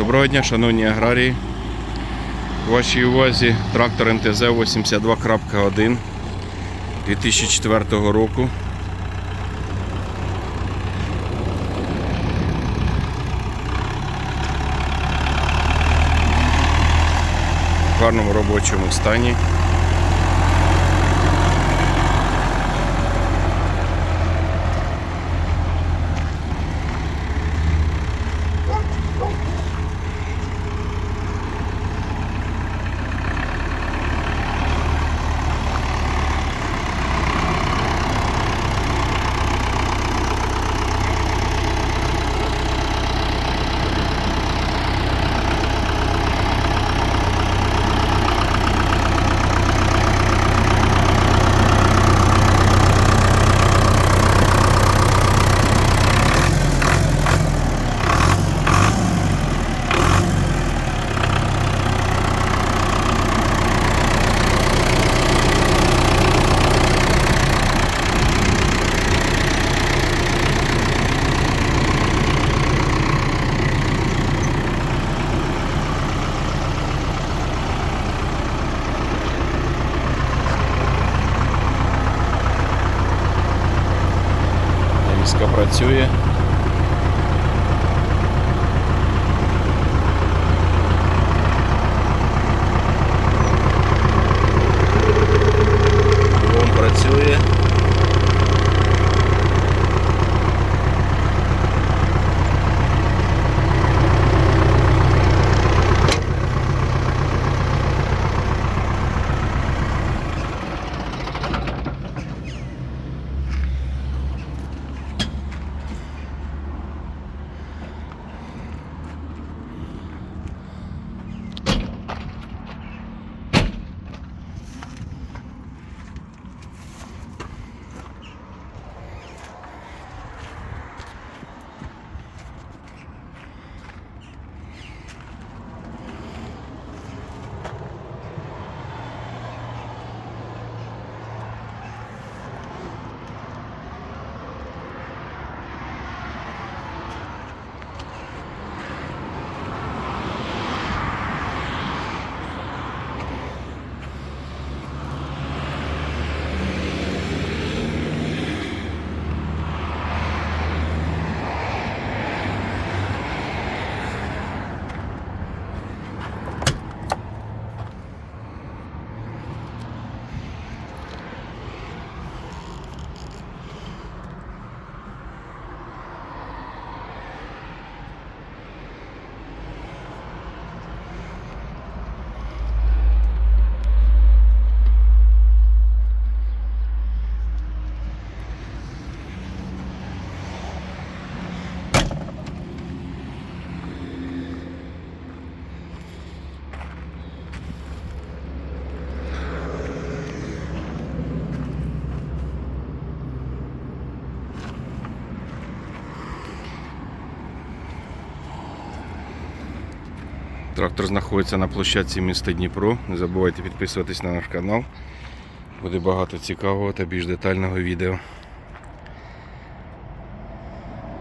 Доброго дня, шановні аграрії. У вашій увазі трактор МТЗ 82.1 2004 року. В гарному робочому стані. Міська працює. Трактор знаходиться на площадці міста Дніпро. Не забувайте підписуватись на наш канал. Буде багато цікавого та більш детального відео.